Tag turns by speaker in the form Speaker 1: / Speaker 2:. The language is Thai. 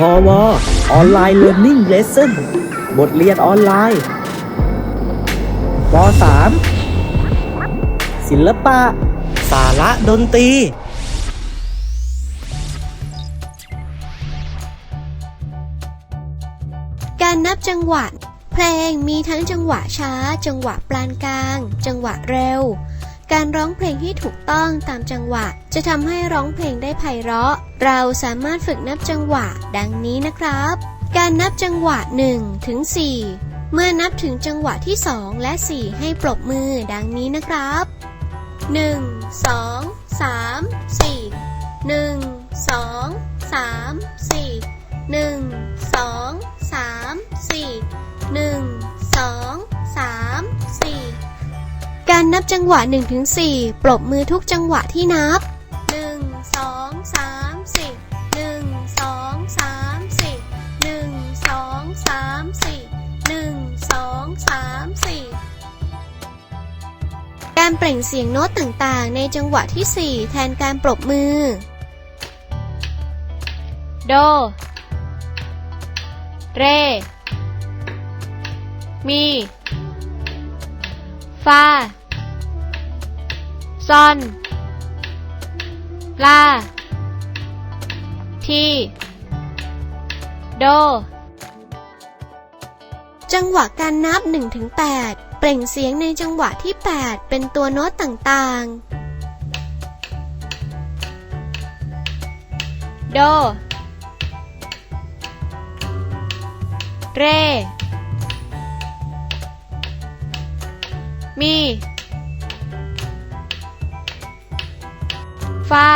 Speaker 1: พอวออนไลน์เรียน i ิ g เลสเซ่นบทเรียนออนไลน์ป .3 ศิลปะ สาระดนตรี
Speaker 2: การนับจังหวะ เพลงมีทั้งจังหวะช้า จังหวะปานกลาง จังหวะเร็ว การร้องเพลงที่ถูกต้องตามจังหวะ จะทำให้ร้องเพลงได้ไพเราะ เราสามารถฝึกนับจังหวะดังนี้นะครับ การนับจังหวะ1ถึง4เมื่อนับถึงจังหวะที่ 2 และ 4 ให้ปรบมือดังนี้นะครับ 1 2 3 4 1 2 3 4 1 2 การนับจังหวะหนึ่งถึงสี่ปรบมือทุกจังหวะที่นับหนึ่งสองสามสี่หนึ่งสองสามสี่หนึ่งสองสามสี่หนึ่งสองสามสี่การเปล่งเสียงโน้ตต่างๆ ในจังหวะที่สี่แทนการปรบมือ โด เร มีฟา ซอนลาทีโด จังหวะการนับ 1-8 เปล่งเสียงในจังหวะที่ 8 เป็นตัวโน้ตต่างๆ โด เร มี ฟา